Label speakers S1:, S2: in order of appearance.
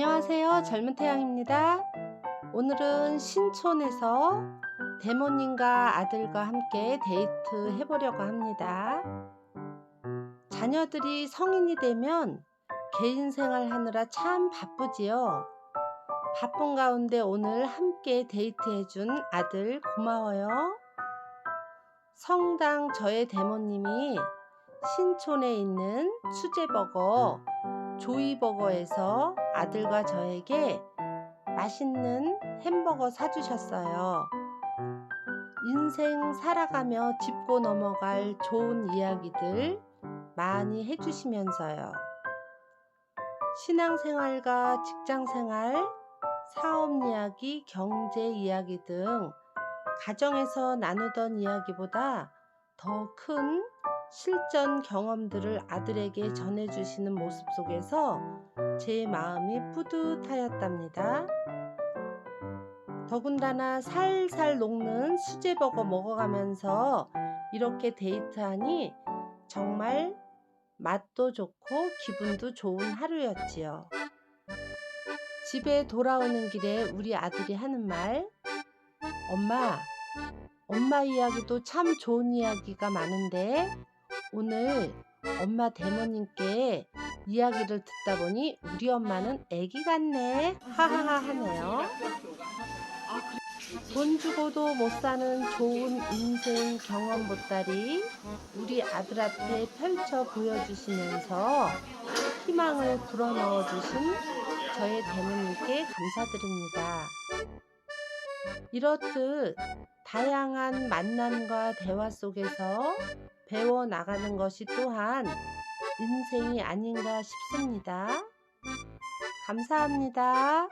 S1: 안녕하세요. 젊은 태양입니다. 오늘은 신촌에서 대모님과 아들과 함께 데이트 해보려고 합니다. 자녀들이 성인이 되면 개인 생활 하느라 참 바쁘지요. 바쁜 가운데 오늘 함께 데이트 해준 아들 고마워요. 성당 저의 대모님이 신촌에 있는 수제버거 조이버거에서 아들과 저에게 맛있는 햄버거 사주셨어요. 인생 살아가며 짚고 넘어갈 좋은 이야기들 많이 해주시면서요. 신앙생활과 직장생활, 사업 이야기, 경제 이야기 등 가정에서 나누던 이야기보다 더 큰 실전 경험들을 아들에게 전해주시는 모습 속에서 제 마음이 뿌듯하였답니다. 더군다나 살살 녹는 수제버거 먹어가면서 이렇게 데이트하니 정말 맛도 좋고 기분도 좋은 하루였지요. 집에 돌아오는 길에 우리 아들이 하는 말, 엄마, 엄마 이야기도 참 좋은 이야기가 많은데 오늘 엄마 대모님께 이야기를 듣다 보니 우리 엄마는 애기 같네 하하하 하네요. 돈 주고도 못 사는 좋은 인생 경험 보따리 우리 아들한테 펼쳐 보여주시면서 희망을 불어넣어 주신 저의 대모님께 감사드립니다. 이렇듯 다양한 만남과 대화 속에서 배워 나가는 것이 또한 인생이 아닌가 싶습니다. 감사합니다.